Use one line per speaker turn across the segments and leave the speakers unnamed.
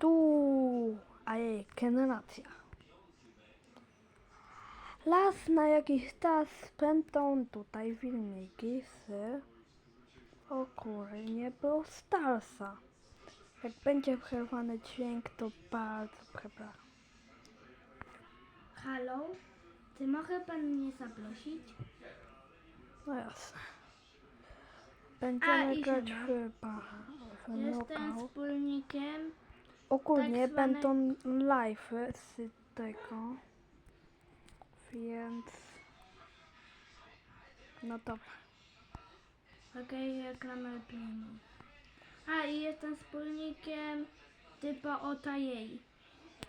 Tu, a jej generacja. Las na jakiś czas będą tutaj filmiki z ogólnie Brawl Starsa. Jak będzie przerwany dźwięk, to bardzo przepraszam.
Halo? Czy może pan mnie zaprosić?
No jasne.
A,
Będziemy
i
grać chyba
Jestem wspólnikiem.
Ogólnie
tak zwane-
będą live z tego. Więc. No dobra.
Okej, reklamę premium. A i jestem wspólnikiem typu ota jej.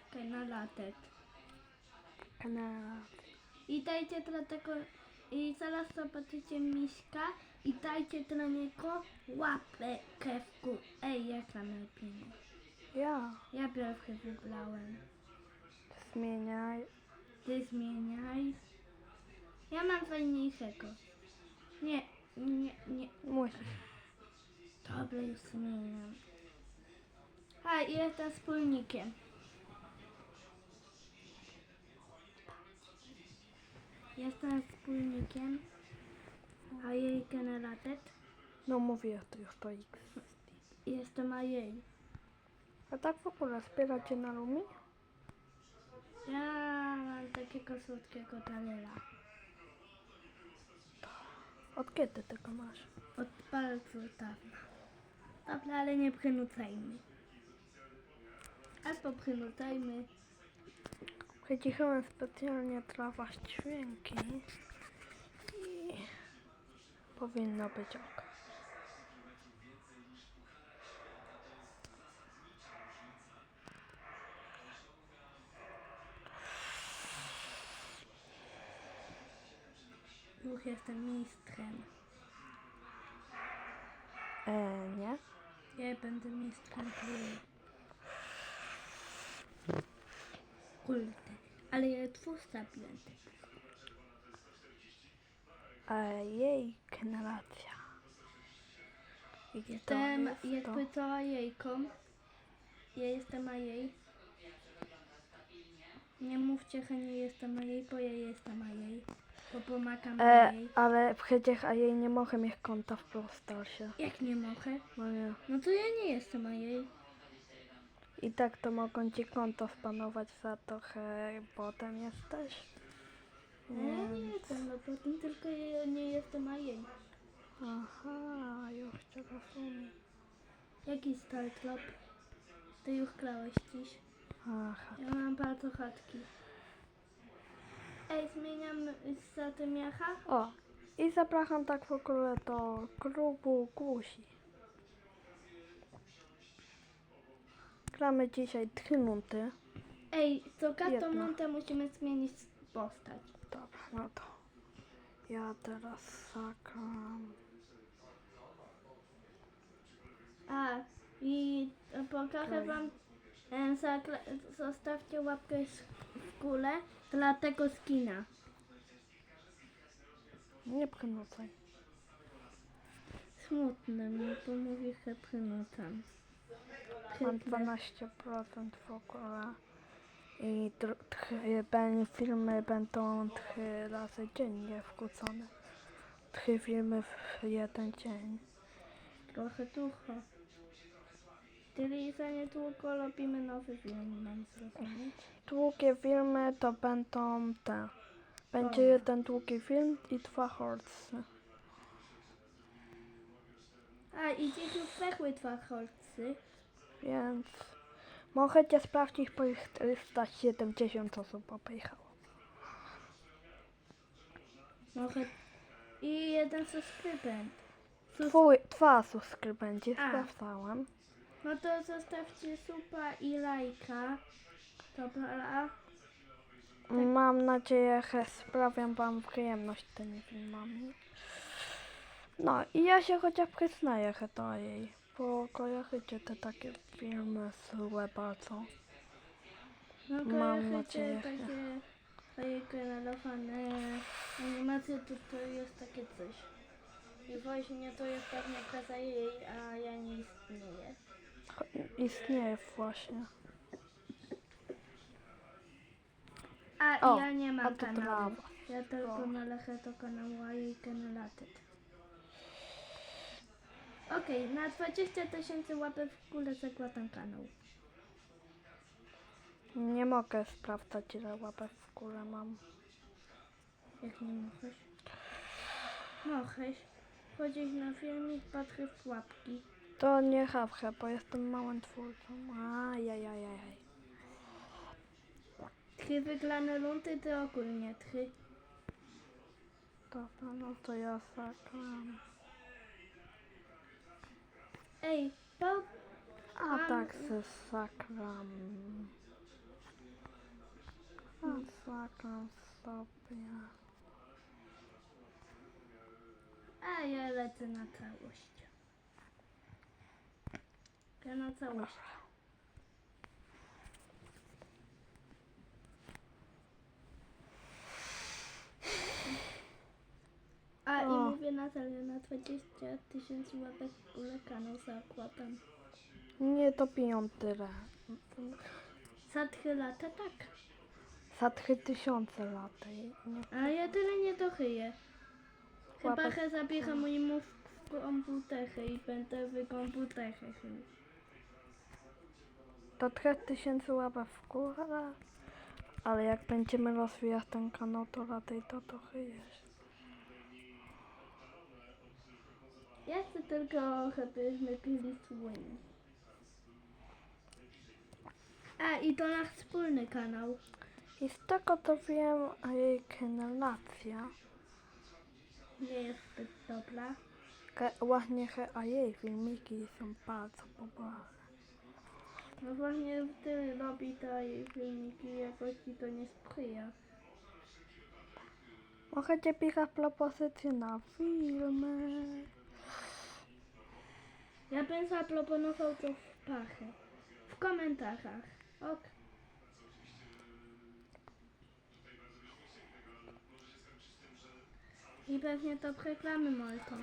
Okej, na latek.
Generacja.
I dajcie dlatego... I zaraz zobaczycie miśka i dajcie dla niego łapkę w górę. Ej, reklamę premium.
Ja.
Ja pierwszy wybrałem.
Zmieniaj.
Ty zmieniaj. Ja mam fajniejszego. Nie, nie, nie.
Musisz.
Dobra, już zmieniam. A, i jestem wspólnikiem. Jestem wspólnikiem. A jej generatet.
No mówię to już to X.
Jestem a jej.
A tak w ogóle zbieracie na Lumi?
Ja mam takiego słodkiego talela.
Od kiedy tego masz?
Od bardzo dawna. Dobra, ale nie przynucajmy. Albo przynucajmy.
Wycichałem specjalnie dla was dźwięki. I powinno być ok.
Już jestem mistrzem.
E, nie?
Ja będę mistrzem króli. Kurde. Ale ja twórca będę.
E, jej generacja. To
Jestem
jest to.
jakby to jejką. Ja jestem a jej. Nie mówcie, że nie jestem a jej, bo ja jestem a jej. Bo pomagam
E,
jej.
ale przecież a jej nie mogę mieć konta w Brawl Starsie.
Jak nie mogę?
No nie.
No to ja nie jestem a jej.
I tak to mogą ci konto spanować za to, że potem jesteś.
Ja nie jestem, no potem tylko ja nie jestem a jej.
Aha, już cię rozumiem.
Jaki start club? Ty już grałeś dziś.
Aha.
Ja mam bardzo chatki. Ej, zmieniam za tym jacha?
O, i zapraszam tak w ogóle do klubu Gusi. Gramy dzisiaj trzy nuty.
Ej, co każdą
Jedna.
musimy zmienić postać.
Dobra, no to ja teraz zagram.
A, i pokażę
Okej.
wam, zakle- zostawcie łapkę górę dla tego skina.
Nie przynucaj.
Smutne mi, bo mówi, że przynucam.
Mam
Przytnę.
12% w ogóle. I ben, filmy będą trzy razy dziennie wkłócone. Trzy filmy w jeden dzień.
Trochę dużo. Czyli za niedługo robimy nowy film, mam zrozumieć.
Długie filmy to będą te. Będzie
O.
jeden długi film i dwa horcy.
A, i już pechły dwa holcy.
Więc możecie sprawdzić, bo ich 470 osób obejrzało.
Może... I jeden subskrybent. Sus...
Twój, dwa subskrybenci,
A.
sprawdzałem.
No to zostawcie suba i lajka. Dobra.
Mam nadzieję, że sprawiam wam przyjemność tymi filmami. No i ja się chociaż przyznaję, to jej, bo kojarzycie te takie filmy złe bardzo.
No
Mam nadzieję,
takie takie generowane animacje, to to jest takie coś. I właśnie to jest pewnie praca jej, a ja nie istnieję
istnieje właśnie.
A
O,
ja nie mam
to
kanału.
trawa.
Ja tylko
O.
na Lechę to kanał i kanał Latet. Okej, na 20 tysięcy łapek w kule zakładam kanał.
Nie mogę sprawdzać ile łapek w kule mam.
Jak nie możesz? Możesz. Chodzisz na filmik, patrzysz w łapki.
To nie hawkę, bo jestem małym twórcą. Ajajajaj.
Trzy wygrane rundy to ogólnie trzy.
Dobra, no to ja zaklam.
Ej, po...
A tak se zaklam. A zaklam sobie.
A ja lecę na całość. Ja na całość. A i
O.
mówię na serio, na 20 tysięcy łapek kanał zakładam.
Nie topią tyle.
Za 3 lata tak.
Za 3000 lat. Nie.
A ja tyle nie dochyję. Chyba, że zabiera mojemu w komputerze i będę w komputerze.
To 3000 łapek w górę. Ale jak będziemy rozwijać ten kanał, to raczej to trochę jest.
Ja chcę tylko, żebyśmy byli słynni. A i to nasz wspólny kanał.
I z tego co wiem, a jej generacja,
Nie jest zbyt dobra.
ke- właśnie he- a jej filmiki są bardzo popularne.
No właśnie ty robi te jej filmiki jakoś ci to nie sprzyja.
Możecie pisać propozycje na filmy.
Ja bym zaproponował to w pachę. W komentarzach. Ok. I pewnie to reklamy Molko.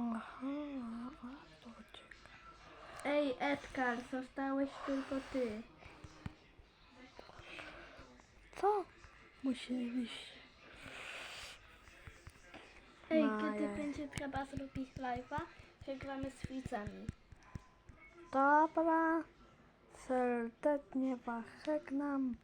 Aha, a to.
Ej Edgar, zostałeś tylko ty.
Co? Musieliś.
Ej,
No,
kiedy będzie trzeba zrobić live'a, że gramy z widzami.
Dobra. Serdecznie was żegnam.